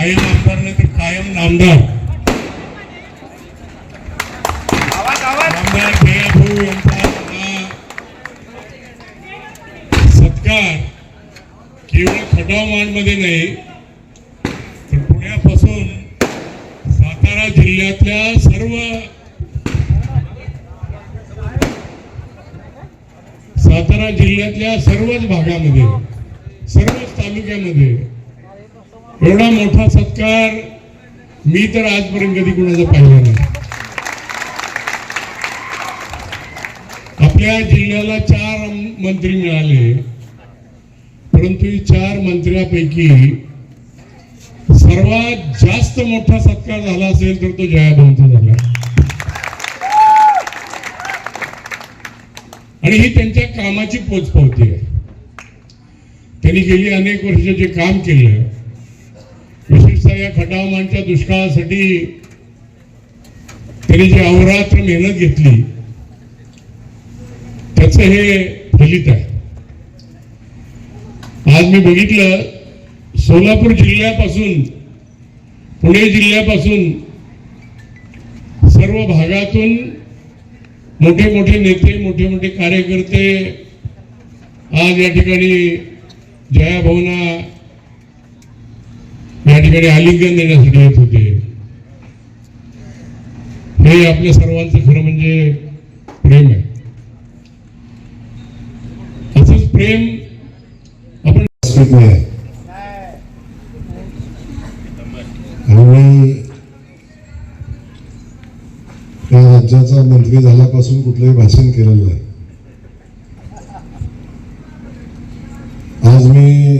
कायम आमदार नाही तर कायम नामदार. आमदार जयाभाऊ यांचा सत्कार केवळ खटावमध्ये नाही तर पुण्यापासून सातारा जिल्ह्यातल्या सर्व सातारा जिल्ह्यातल्या सर्वच भागामध्ये सर्वच तालुक्यामध्ये एवढा मोठा सत्कार मी तर आजपर्यंत कधी कुणाचा पाहिला नाही. आपल्या जिल्ह्याला चार मंत्री मिळाले परंतु ही चार मंत्र्यापैकी सर्वात जास्त मोठा सत्कार झाला असेल तर तो जयाभाऊंचा झाला. आणि ही त्यांच्या कामाची पोचपावती आहे. त्यांनी गेली अनेक वर्ष जे काम केलं विशेषतः खटावमानच्या दुष्काळासाठी त्यांनी जी अहोरात्र मेहनत घेतली त्याच हे फलित आहे. आज मी बघितलं सोलापूर जिल्ह्यापासून पुणे जिल्ह्यापासून सर्व भागातून मोठे मोठे नेते मोठे मोठे कार्यकर्ते आज या ठिकाणी जया भवना या ठिकाणी आलिंगन देण्यासाठी येत होते. हे आपल्या सर्वांचं खरं म्हणजे प्रेम आहे. असंच प्रेम आपण स्वीट आहे. आणि या राज्याचा मंत्री झाल्यापासून कुठलंही भाषण केलेलं नाही आज मी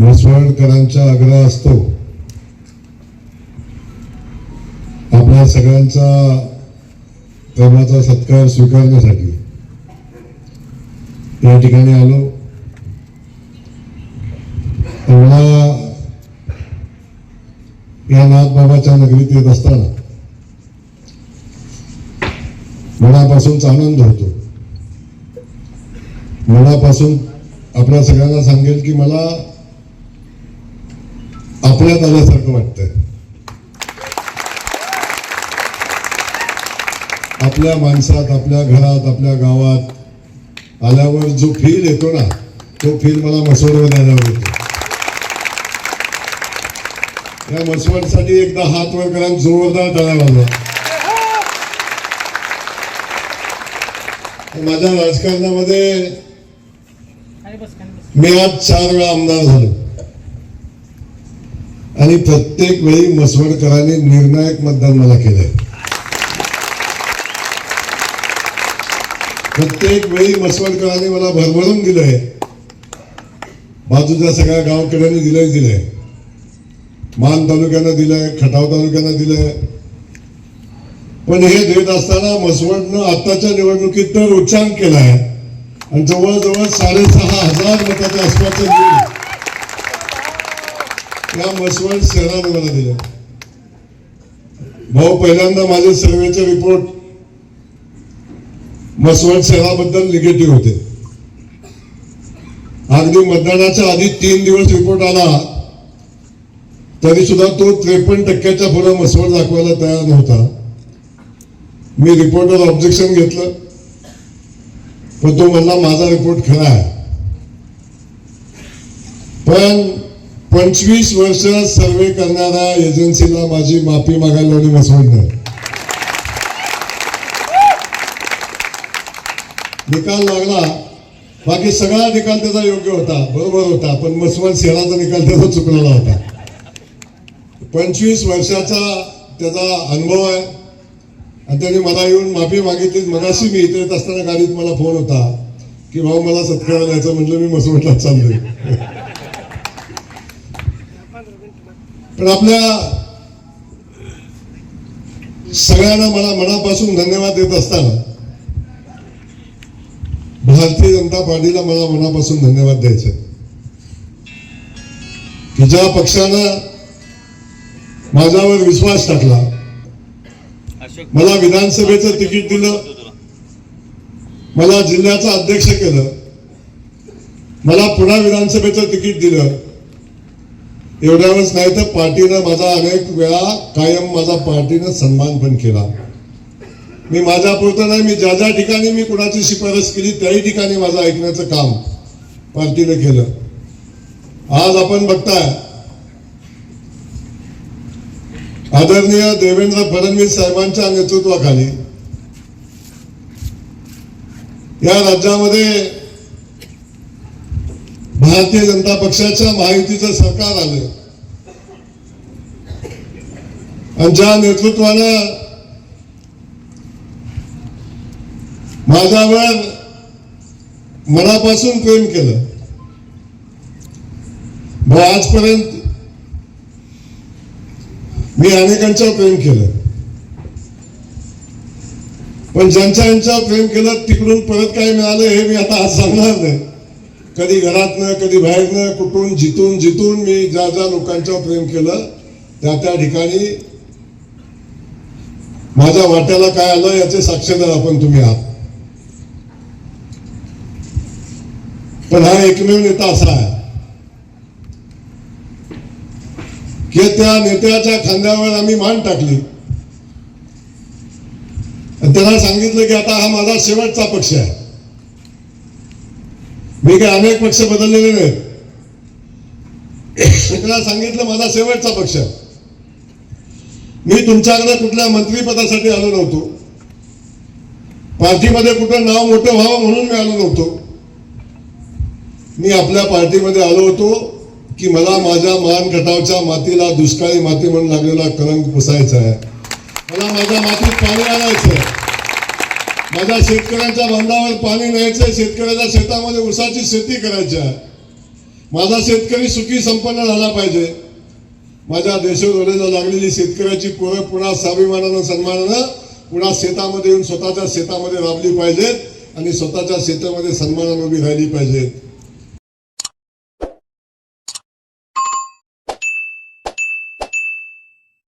म्हसवडकरांच्या आग्रह असतो. आपल्या सगळ्यांचा प्रेमाचा सत्कार स्वीकारण्यासाठी. या ठिकाणी आलो. तेव्हा या नाथबाबाच्या नगरीत येत असताना मनापासूनच आनंद होतो. मनापासून आपल्या सगळ्यांना सांगेल की मला आपल्यात आल्यासारखं वाटतंय. आपल्या माणसात आपल्या घरात आपल्या गावात आल्यावर जो फील येतो ना तो फील मला मसवडवर आल्यावर येतो या मसवडसाठी एकदा हात वर करा जोरदार टाळा वाजवा. माझ्या राजकारणामध्ये मी आज चार वेळा आमदार झालो. आणि प्रत्येक वेळी मसवडकरांनी निर्णायक मतदान मला केलंय. प्रत्येक वेळी मसवडकरांनी मला भरभरून दिलंय. बाजूच्या सगळ्या गावकऱ्यांनी दिलंय दिलंय. मान तालुक्यानं दिलंय खटाव तालुक्यानं दिलंय. पण हे देत असताना मसवडनं आताच्या निवडणुकीत तर उच्चांक केलाय. आणि जवळजवळ साडेसहा हजार मताच्या आसपासचं त्या या मसवड शहराने मला दिल्या भाऊ पहिल्यांदा माझे सर्वेचे रिपोर्ट मसवड शहराबद्दल निगेटिव्ह होते. अगदी मतदानाच्या आधी तीन दिवस रिपोर्ट आला. तरी सुद्धा तो त्रेपन्न टक्क्याच्या पुढे मसवड दाखवायला तयार नव्हता. मी रिपोर्टवर ऑब्जेक्शन घेतलं. पण तो म्हणला माझा रिपोर्ट खरा आहे. पण पंचवीस वर्ष सर्वे करणाऱ्या एजन्सीला माझी माफी मागायला आणि मसवडनं निकाल लागला. बाकी सगळा निकाल त्याचा योग्य होता. बरोबर होता. पण मसवण शहराचा निकाल त्याचा चुकलेला होता. पंचवीस वर्षाचा त्याचा अनुभव आहे. आणि त्याने मला येऊन माफी मागितली. मगाशी मी इथे येत असताना गाडीत मला फोन होता की भाऊ मला सत्कार द्यायचा म्हटलं मी मसवडला चाललोय. पण आपल्या सगळ्यांना मला मनापासून धन्यवाद देत असताना भारतीय जनता पार्टीला मला मनापासून धन्यवाद द्यायचे की ज्या पक्षानं माझ्यावर विश्वास टाकला मला विधानसभेचं तिकीट दिलं मला जिल्ह्याचं अध्यक्ष केलं मला पुन्हा विधानसभेचं तिकीट दिलं एवढ्यावरच नाही तर पार्टीनं माझा अनेक वेळा कायम माझा पार्टीनं सन्मान पण केला. मी माझ्या पुरतं नाही मी ज्या ज्या ठिकाणी मी कुणाची शिफारस केली त्याही ठिकाणी माझं ऐकण्याचं काम पार्टीनं केलं. आज आपण बघताय आदरणीय देवेंद्र फडणवीस साहेबांच्या नेतृत्वाखाली या राज्यामध्ये भारतीय जनता पक्षाच्या महायुतीचं सरकार आलं आणि ज्या नेतृत्वानं माझ्यावर मनापासून प्रेम केलं व आजपर्यंत मी अनेकांच्या प्रेम केलं. पण ज्यांच्या यांच्यावर प्रेम केलं तिकडून परत काय मिळालं हे मी आता आज सांगणार नाही. कधी घरातनं कधी बाहेरनं कुठून जिथून जिथून मी ज्या ज्या लोकांच्यावर प्रेम केलं त्या त्या ठिकाणी माझ्या वाट्याला काय आलं याचे साक्षीदार आपण तुम्ही आहात. पण हा एकमेव नेता असा आहे की त्या नेत्याच्या खांद्यावर आम्ही मान टाकली. त्याला सांगितलं की आता हा माझा शेवटचा पक्ष आहे. मी काय अनेक पक्ष बदललेले नाहीत. मी सांगितलं माझा शेवटचा पक्ष. मी तुमच्याकडे कुठल्या मंत्रीपदासाठी आलो नव्हतो. पार्टीमध्ये कुठं नाव मोठं व्हावं म्हणून मी आलो नव्हतो. मी आपल्या पार्टीमध्ये आलो होतो की मला माझ्या मान गटावच्या मातीला दुष्काळी माती म्हणून लागलेला कलंक पुसायचा आहे. मला माझ्या मातीत पाणी आणायचं आहे. माझ्या शेतकऱ्यांच्या बांधावर पाणी न्यायचं शेतकऱ्याच्या शेतामध्ये ऊसाची शेती करायची आहे. माझा शेतकरी सुखी संपन्न झाला पाहिजे. माझ्या देशोधडीला लागलेली शेतकऱ्याची पोरं पुन्हा स्वाभिमानानं सन्मानानं पुन्हा शेतामध्ये येऊन स्वतःच्या शेतामध्ये राबली पाहिजेत आणि स्वतःच्या शेतामध्ये सन्मानानं उभी राहिली पाहिजेत.